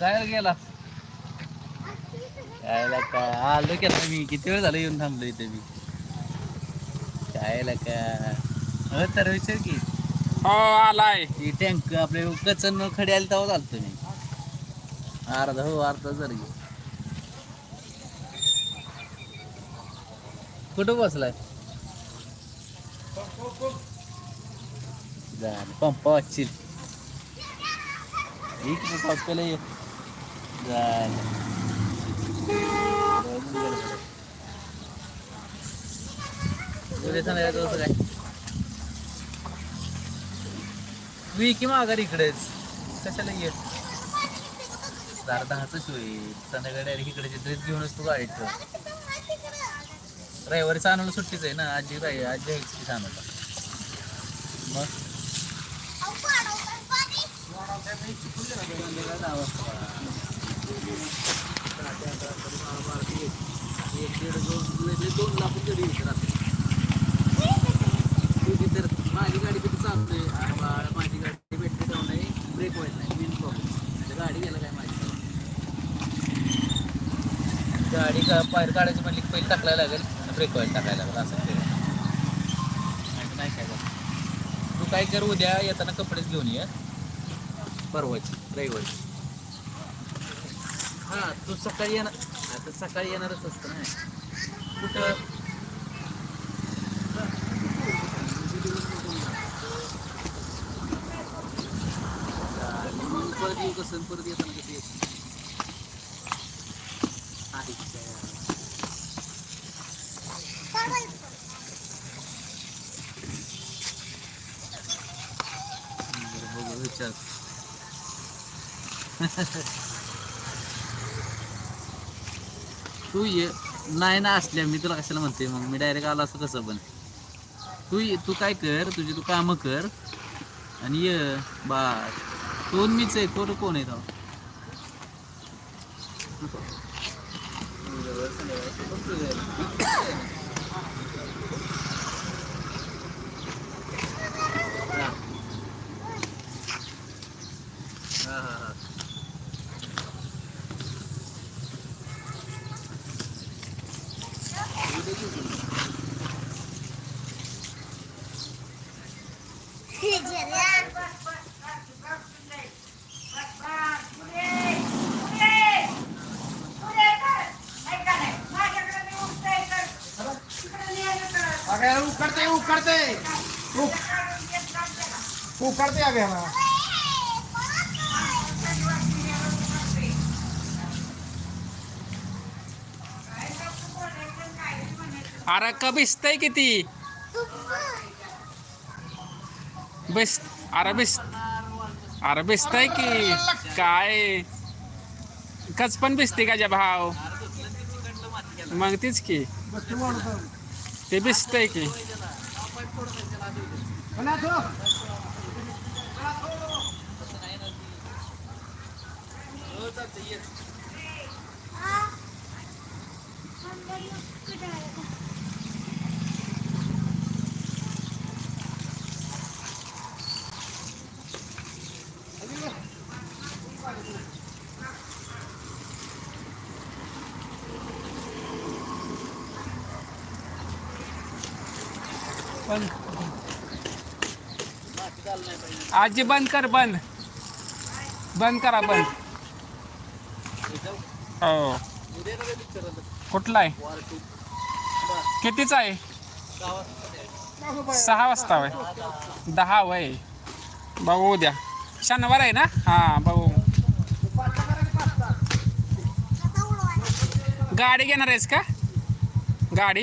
काय गेला? काय का? आलो की आता मी. किती वेळ झालं येऊन थांबलो इथे मी. काय का? हो तर विचार की. हो आलाय. ही टँक आपले कचन खडे आले तेव्हा चालतो मी. अर्धा हो अर्धा जर. घे कुठं बसलाय? झालं पंप वाचशील. एक पंपाला ये झालं उद्या सांगायचं कसं काय मी की माघार इकडेच कशाला ये चार दहाच होईल संध्याकाळी इकडे ड्रेस घेऊनच तू गाडी ठेव रविवारी चालवलं सुट्टीच आहे ना आजी राही आजी आहे की सांगता मग एक दोन दोन लाख तरी येत राहते ठीक तर माझी गाडी किती चालते माझी गाडी भेटते जाऊन नाही ब्रेक व्हायला नाही मेन प्रॉब्लेम गाडी गेला काय माझी गाडी का बाहेर काढायची म्हणली की पहिले टाकायला लागेल ब्रेक व्हायला टाकायला लागेल असं ते. नाही काय तू काय कर उद्या येताना कपडेच घेऊन ये. परवाची रविवारी. हां तू सकाळी येणार आता सकाळी येणारच असतं ना. कुठं मग परत येऊ कसं परत येताना कसं येत आहे काय. बरं, बघू विचार तू ये नाही ना असल्या. मी तुला कशाला म्हणते मग? मी डायरेक्ट आला असं कसं पण? तू तू काय कर? तुझी तू कामं कर. आणि ये. बा कोण मीच आहे? कोण कोण आहे तो हा. हा, हा, हा. अगं उकडते उकडते उक- उकडते अगं ह्याला. अरे का भिजतय किती बिस अरे बिस अरे भिजतय की? काय? कच पण भिजते का ज्या भाव? मग तीच की. बसतो माणूस. ते भिजतय की. आजी बंद कर बंद. बंद करा बंद. हो. कुठला आहे? कितीचा आहे? सहा वाजता वय दहा वय बघू उद्या. शनिवार आहे ना? हां बघू. गाडी घेणार आहेस का? गाडी?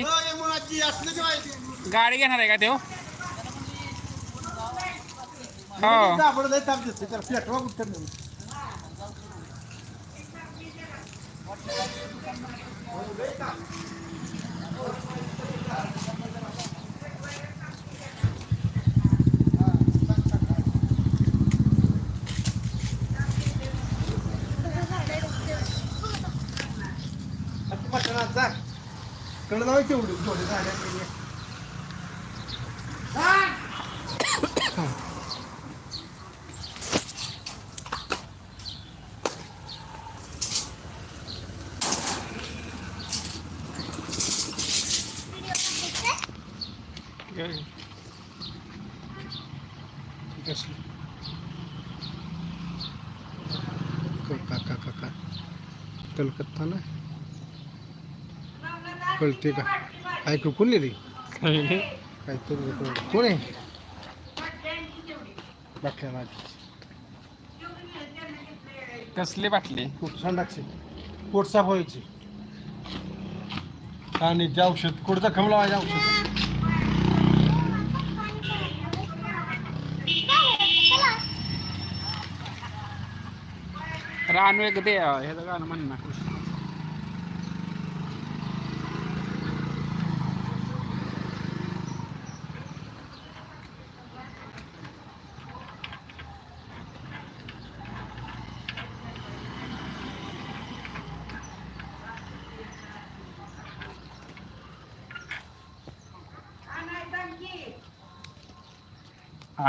गाडी घेणार आहे का तो हो दाबड लय ताप देते त्याला पेटवा कुठं नाही. आता मटणात जा कडे जाऊ तेवढी थोडी झाल्या तरी. कसली काका काका कलकत्ता ना कळते का ऐकू कोण रे काय तर कोण आहे? बाटल्या माझी कसली बाटली? पोट संडाचे पोट साफ व्हायचे. आणि जे औषध कुठचं खमला माझ्या औषध? रानू एक दे ह्याचं गाणं म्हण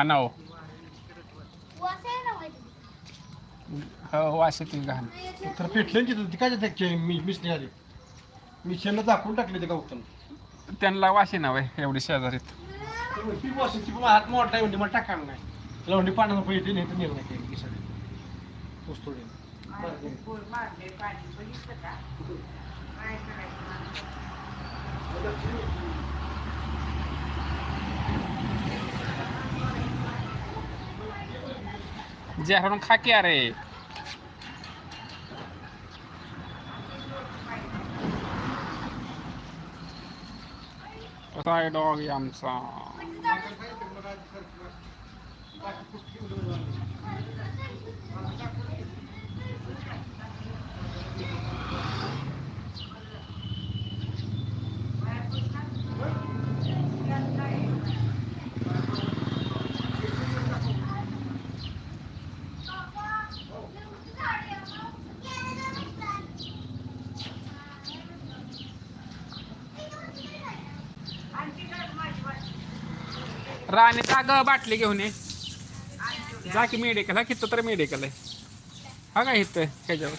ना हा ना हो हो ती घाण. तर पेटलं की ती काय त्याचे मी मिसली आली. मी शेणला दाखवून टाकले ते गौतम त्यांना वाशी नाव आहे एवढी शेजारीत. ती बसायची पण हात मोठा आहे म्हणजे मला टाकायला नाही. त्याला म्हणजे पाण्यानं पैसे नाही तर निर्णय केला की? सगळे वस्तू जेरून खा की अरे कसा आहे डॉग ग बाटली घेऊन ये. जा की मेडिकल हा किती तर मेडिकल आहे. हा का इथं ह्याच्यावर?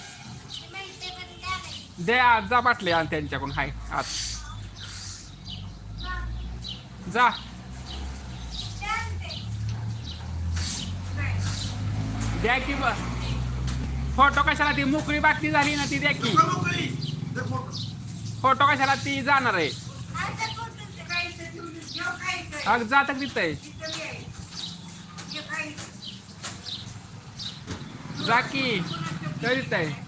दे आज जा बाटली आण त्यांच्याकडून हाय आज. जा. द्या की बस. फोटो कशाला ती मोकळी बाटली झाली ना ती द्या की. फोटो कशाला ती जाणार आहे. अग जात तिथं. Aqui, o que ele tem?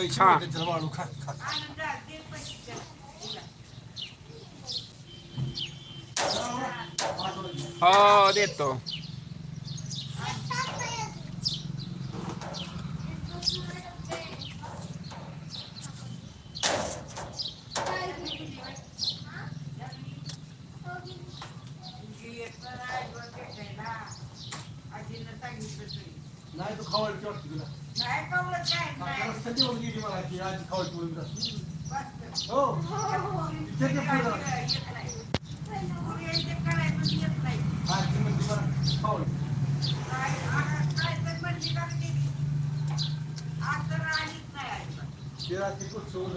पैसे हा. मिळतात त्याला वाळू खा खा. हो देतो. नाही तू खावायला वाटतं तुला रस्त्याची होऊन गेली मला नाही आजी खावायची म्हणून हो. इथे ते पुढं आजी म्हणते मला खावलं ते रात्री खूप सोडून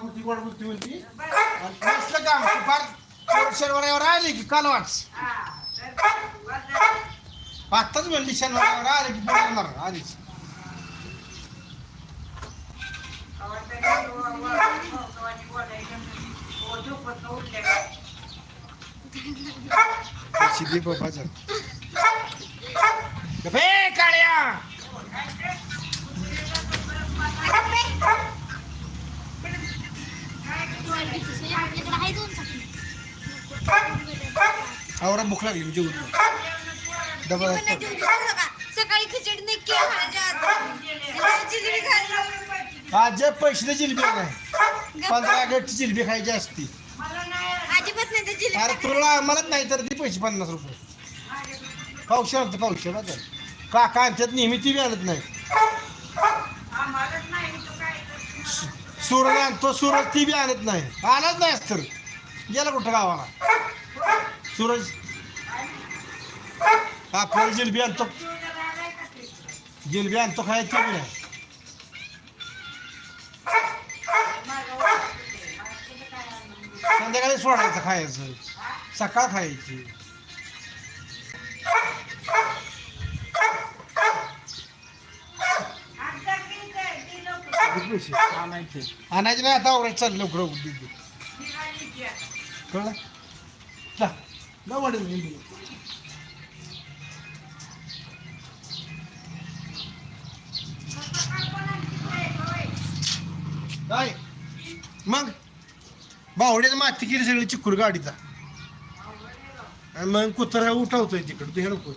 बुद्धी गोड बुद्धी होती काम फार शनिवार आली की काल वाच आत्ताच म्हणली शनिवार आले की बोलणार आधीच. शिदी बाबाचा गपे काळ्या! आवरा भूक लागली जेवण डबल सकाळी खिचडी नाही केली पैशाची जिलबी नाही पंधरा गटची जिलबी खायची असती. अरे तुला मलाच नाही तर ती पैसे पन्नास रुपये. पावशे आणतं पावशे ना का काय आणतात नेहमी ती बी आणत नाही सूरज आणतो सूरज ती बी आणत नाही. आणत नाही तर. गेला कुठं गावाला? सूरज आपण जिलबी आणतो. जिलबी आणतो काय ते संध्याकाळी सोडायचं खायचं. सकाळ खायची. आणायचे नाही आता आवरायचं चाललं लवकर कळलं? जा. वडील काय? मग? बावड्यात माती केली सगळी चिकूर गाडीचा. मग कुत्रा उठावतोय तिकडं तू हे नको.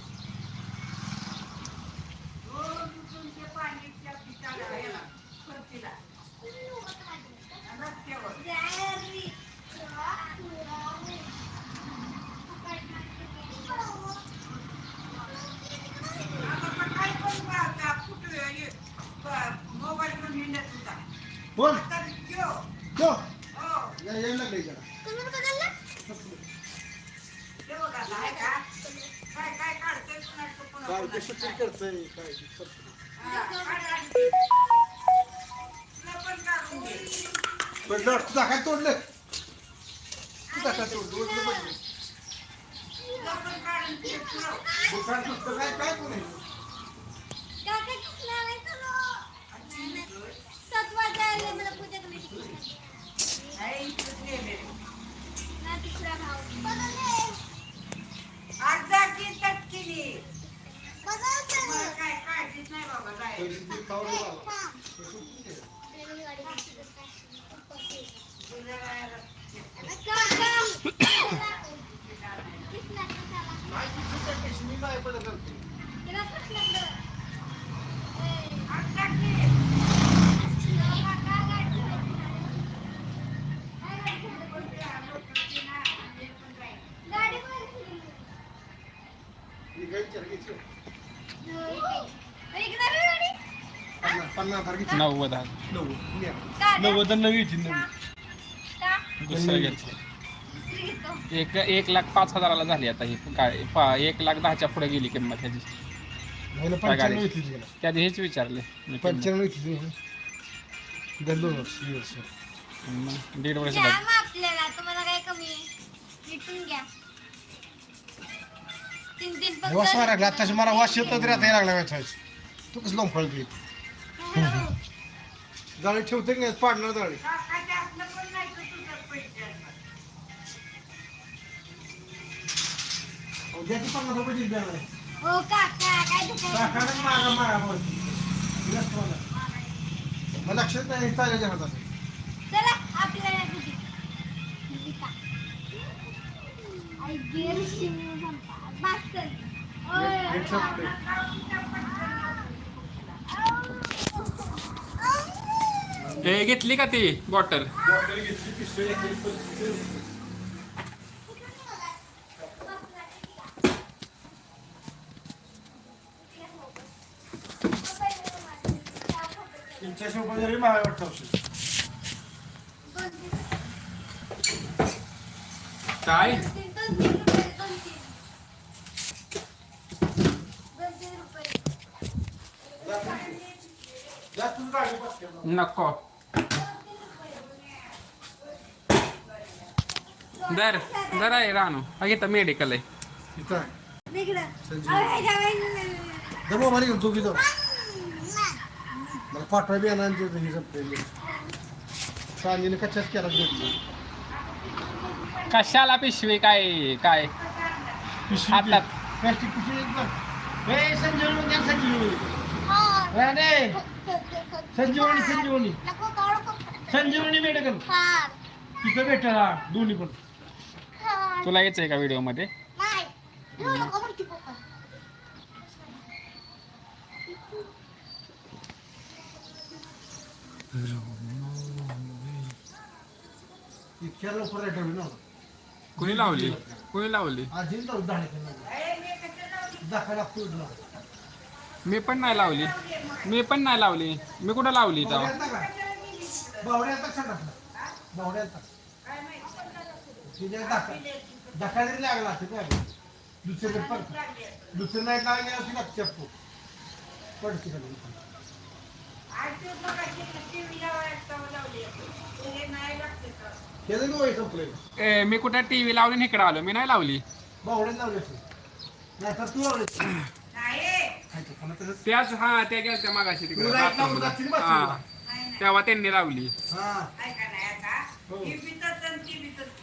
नव्वद आणि नवी नवी? दुसरं घेतलं. एक एक लाख पाच हजाराला झाली आता ही. काय पा- एक लाख दहाच्या पुढे गेली किंमत ह्याची. ह्याला काय गाडी? पंच्याण्णव येतील ह्याला. त्या आधी हेच विचारले. मी किंमत. पंच्याण्णव येतील ह्याला. गेलं दोन वर्ष दीड वर्ष. मग दीड वर्ष घ्या झाली. मग आपल्याला. तुम्हाला काय कमी आहे? भेटून घ्या. तीन तीन वास मारा लागला. आताशी मला वास येतो तरी आता यायला लागला वेचायचं तू कसं लावून फळते जाळी ठेवते की नाही पाडणार जाळी काकाच्या हातनं पण नाही तुझं पन्नास रुपये. हो काका काय दुखायचं काकाने मागा मागा बोल. दिलास तुम्हाला. मला लक्षात नाही चालायच्या हातात चला आपल्याला तुझी विका. आई गेली शिवून संपा. बास कर. ओय. एक संपले. हे घेतली का ती बॉटल? काय दोन तीन दोन तीन रुपये दोन तीन दोन तीन रुपये जा तू गाडी बस. नको दर दर आहे रानू हा घेता मेडिकल आहे घेऊन तू बी जाऊ मला पाठवा आणा हे केला घेतली कशाला पिशवी काय काय हातात. प्लास्टिक पिशवी एकदम हे. राणे संजीवनी संजीवनी. संजीवनी मेडिकल. तिथं भेटेल हा दोन्ही पण. हा. तुला यायचंय का व्हिडिओमध्ये इतक्या लवकर ना. कुणी लावली? कुणी लावली? आधी? दाखवा लागतो मी पण नाही लावली. मी पण नाही लावली. मी कुठं लावली बावड्या काय दुसरे दुसरे नाईट लागले चप्पू पडते ए, मी कुठं टीव्ही लावली इकडे आलो. मी नाही लावली. बावड्यात लावले असते नाही तर तू लावले त्याच हा त्या गेल्या मागाशी तिकडे बाथरूमला. हा. तेव्हा त्यांनी लावली ऐका आता. हो. आणि ती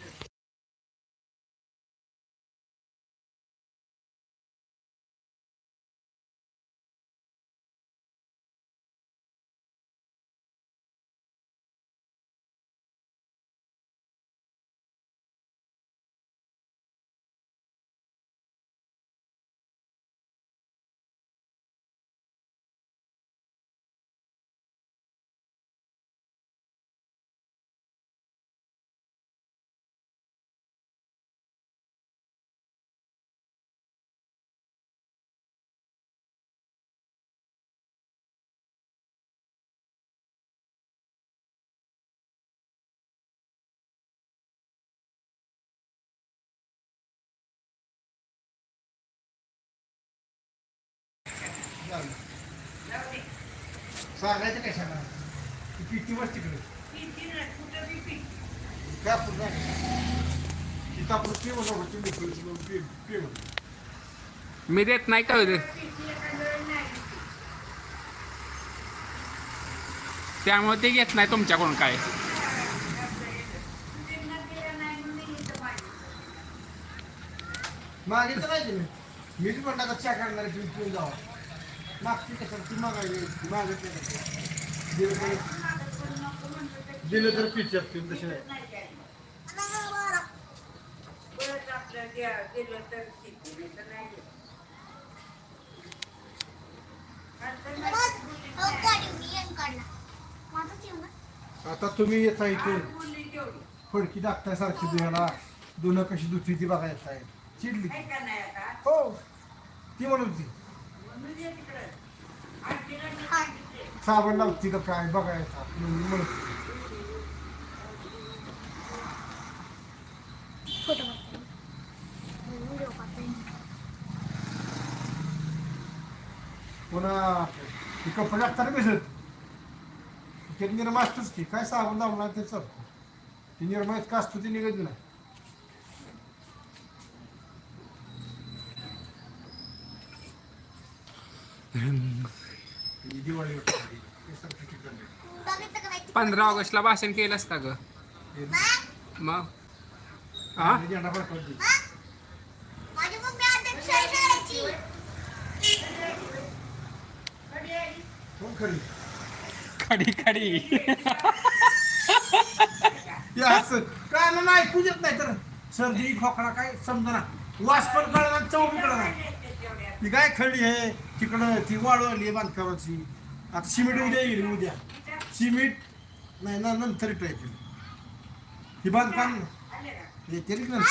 सांगायचं काय सांगा? किती वर्ष तिकडे. काय आपण तिथं आपण पे म्हणा तुम्ही पे पे म्हणा मी देत नाही का नाही. त्यामुळे ते घेत नाही तुमच्याकडून काय? म्हणून मी. मागितलं नाही तुम्ही. मीच म्हणता का चहा काढणार तुम्ही पिऊन जावा. मागची कसं ती मागायली मागत नाही. दिलं तर पिच्यात तुम्ही तसे. आता तुम्ही येता इथे. फडकी दाखतासारखी दुहाला दोन कशी दुखली ती बघायचं आहे चिडली? हो ती म्हणून ती साबण लावती का काय? बघायचा पुन्हा कपडे असताना भिजत. ते निर्मा असतोच की. काय साबण लावणार ते चालतं ती निर्मा इतका असतो ती निघत नाही ही दिवाळी होती. हे सारखं ठिकाण आहे. बघितलं का नाही पंधरा ऑगस्टला भाषण केलंस का ग? मग? हा खडी खडी. हे काय नाही पूजत नाही तर सर्दी खोकडा काय समजा वास पण कळणार चव कळणार. ती काय खडी आहे? तिकडं ती आहे बांधकामाची. आता सिमेंट उद्या येईल उद्या. सिमेंट नाही ना नंतर टाईप ही बांधकाम येते रे नंतर.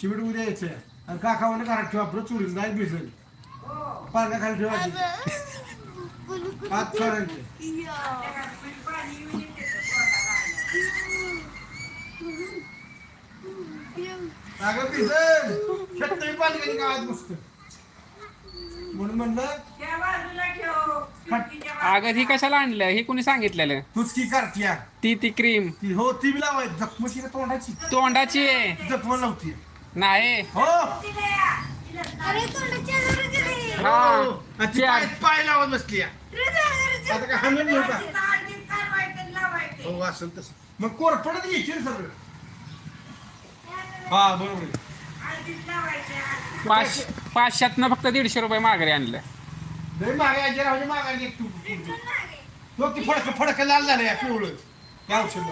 सिमेंट उद्या यायचं आहे आणि काकावाने घरात ठेवा आपलं चोरील नाही भिजल. पारण्या खाली ठेवायची हात सोडायचे अगं भिजल. शेतकरी पाणी गावात बसतं म्हणून म्हणलं त्या बाजूला ठेव. खिडकीच्या बाजूला. अगं ही कशाला आणलं? हे कुणी सांगितलेलं? तूच की करतीया? ती ती क्रीम. ती हो ती बी लावायची जखमशी तोंडाची? तोंडाची आहे. जखम लावती नाही. हो. अरे तोंडाची आजार गेली हा. आणि ती पाय पाय लावत बसली आता काय हाणून घेऊ का. हो असेल तसं. मग कोरपडत घ्यायची सगळं. हा बरोबर आहे. आधीच लावायचं, पाच पाचशेतनं फक्त दीडशे रुपये माघारी आणलं. लय मागायचे राहू दे मागायचे तू. हो, फडक फडक लाल झालं या पिवळं. त्या औषध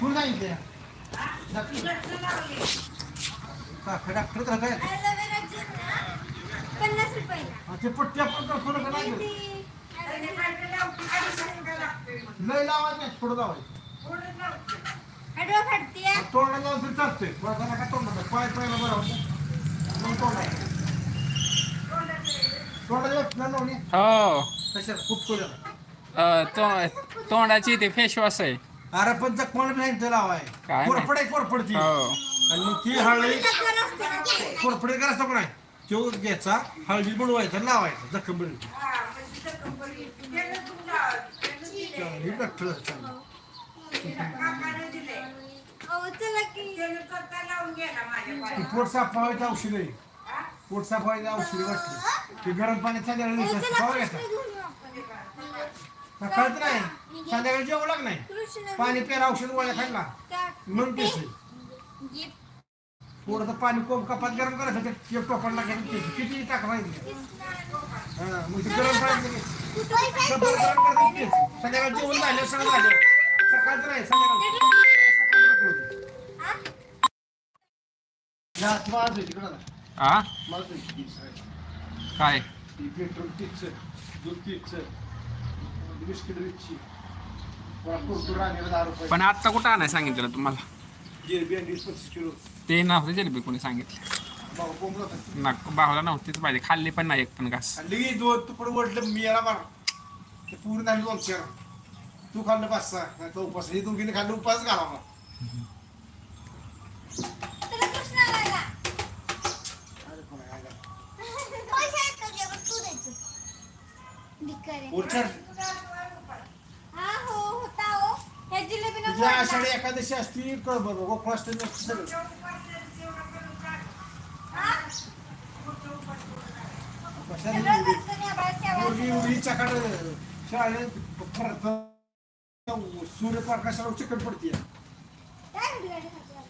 तू डॉक्टर तर काय? पन्नास रुपयाला ते पट्टी आपण फडक नाही लय लावायचं नाही थोडं लावायचं. तोंडाला लावून तरी चालतंय. वळताना काय तोंडाला पाय पायला बरं होतं. मग तोंडाला तोंडाला ना नवनी? हो. कशाला? खूप तोंडाला अं, तो तोंडाची ते फेस वॉश आहे. अरे पण जखमाला बी सांगितलं लावाय. काय कोरपड आहे कोरपडची हो. आणि मग ती हळदी कोरपडे करायचं पण नाही तो घ्यायचा हळदी बुडवायचा लावायचा. जखम हा, म्हणजे. ही डॉक्टर पोट साफ व्हायचं औषध आहे? पोट साफ व्हायचं औषध वाटतं ते गरम पाण्यात संध्याकाळी खावा घ्यायचा. सकाळचं नाही. संध्याकाळी जेवू लाग नाही. पाणी प्यायला औषध गोळ्या खायला. मग प्यायचं ये थोडंसं पाणी कोप कपात गरम करायचं ते एक टोपण लागायचं प्यायचं किती टाका कृष्ण. हा मग ते गरम पैसे प्यायचं संध्याकाळी जेवण झालं सगळं झालं. सकाळचं नाही संध्याकाळी आहे. काय? पेट्रोल तीच दूध तीच बिस्किट पण आत्ता कुठं आणाय सांगितलं तुम्हाला? जिलेबी आणि वीस पंचवीस किलो. ते नव्हतं जलेबी कोणी सांगितलं. बाबा कोंबडा होता. ना भावाला नव्हतीच पाहिजे. खाल्ली पण नाही एक पण घास. वडलं मी याला मार ते पूर्ण झाली दोन चार. तू खाल्लं पाच सहा. नाही उपास. हे दोघीने खाल्लं उपास घाला मग चला कृष्ण लागा. अरे कोणा काय झालं? पैसे आहेत का तुझ्याकडे? तू द्यायचं. वरच्या हा हो हो. तुझ्या. आषाढी एकादशी असती कळ बरं गोकुळ असते सगळं. हा? एवढी- करतो मी. एवढी एवढीच्याकडं शाळेत परत सूर्यप्रकाशाला चिकट पडते काय म्हणते गाडी हाताला?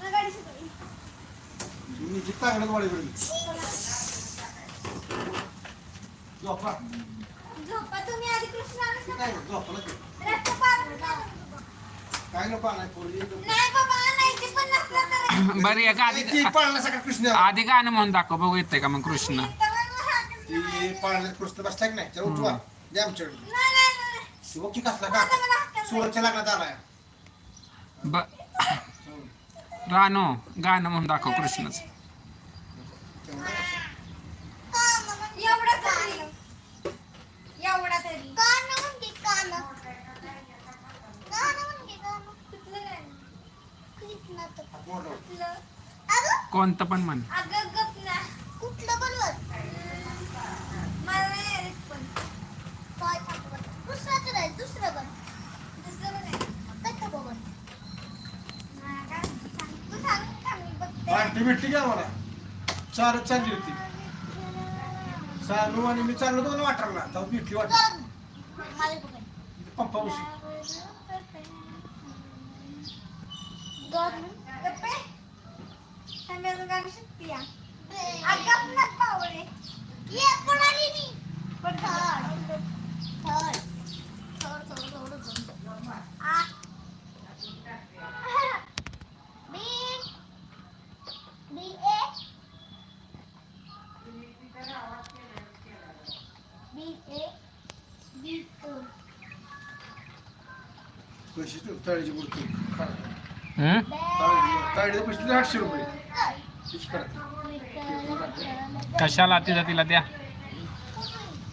मला गाडी शिकवली. मी जित्ता वाडी बरं झोपा. झोपा तुम्ही आधी कृष्णालाच नका. काय झोपला ते. रस्ता पार करा. काय नको आणाय पोरगी? नाही बाबा आणायचे पण नसलं तर बरं एक आधी ती पाळणा सगळा कृष्ण. आधी गाणं म्हणून दाखव बघू येतंय का मग कृष्ण. ती पाळण्यात कृष्ण बसला की नाही? उठवा. आमच्याकडे नाही, नाही, नाही. शिवकी कसला ब रानो गाणं म्हणून दाखव कृष्णच. तेवढा कोणतं पण म्हण. कुठलं पण? दुसरं तर दुसरं पार्टी भेटली का मला चारच चालली होती. चालू आणि मी चाललो दोन वाटरला. तेव्हा भेटली बघायचं. पप्पा उशी आम्ही अजून गाणं शिकते या अगं ना पावळे ये पण आली मी पण third third third third third a B B A B A B two कशी तू तळीची बुडती हम्म? तळीचे पैसे आठशे रुपये किती करते कशाला तिला तिला द्या.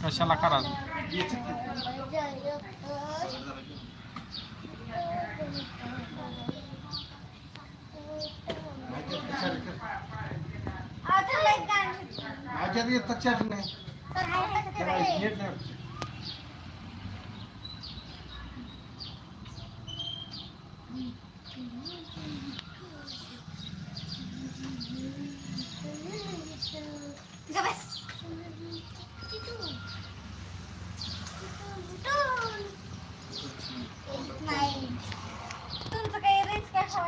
कशाला करा याची किती? माहिती आहे का? चालेल कर. माझ्यात येतात चार्ज नाही त्याला नेट नाही वाटतं. तुमचं काही रेंज काय हवं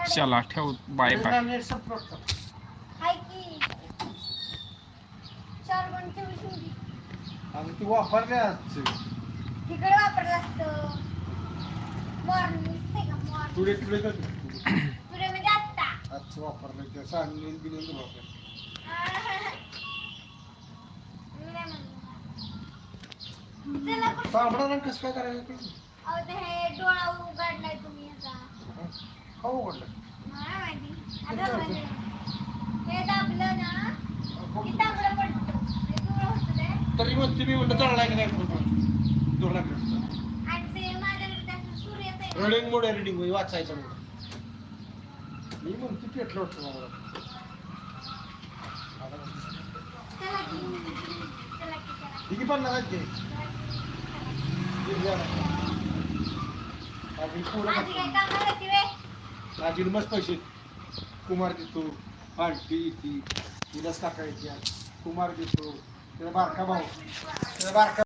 चला ठेव बाय बाय ती वापरले आजचे तिकडे वापरलं असतं. मॉर्निंग तुडे तुडे म्हणजे आत्ता. वापरलं ते वापर मी नाही म्हणलं. चला कुठं- तांबडा रंग कसं काय करायचं ते? अहो, ते हे डोळा उघडलाय तुम्ही याचा का उघडलं? मला माहिती. आता म्हणजे हे दाबलं ना की तांबडं पडतं. हे पिवळं होतं ते. तरी मग तुम्ही म्हणलं तळला की नाही आणि ते माझ्याकडे त्याचं रनिंग मोड आहे रिडिंग वाचायचं मोड मी म्हणते पेटलं वाटतं मला. किती पण लागायचे माझी मस्त पैसे कुमार देतो पार्टी ती काका येते कुमार देतो त्याला बारका भाऊ त्याला बारका